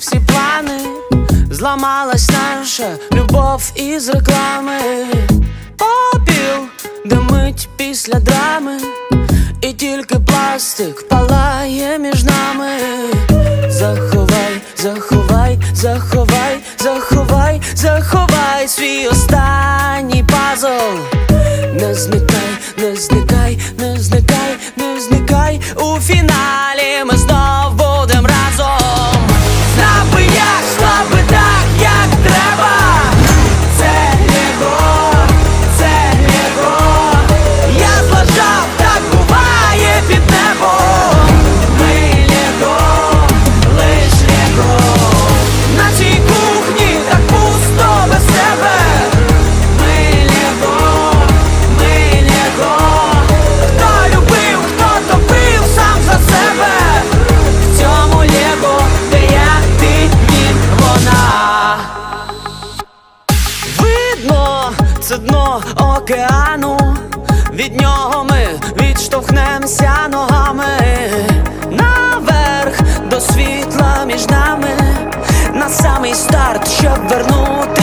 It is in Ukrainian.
всі плани, зламалась наша любов із реклами, Попіл димить після драми, і тільки пластик палає між нами. Заховай, заховай, заховай, заховай, заховай свій останній пазл, не змітай. це дно океану, від нього ми відштовхнемося ногами, наверх до світла між нами, на самий старт, щоб вернути.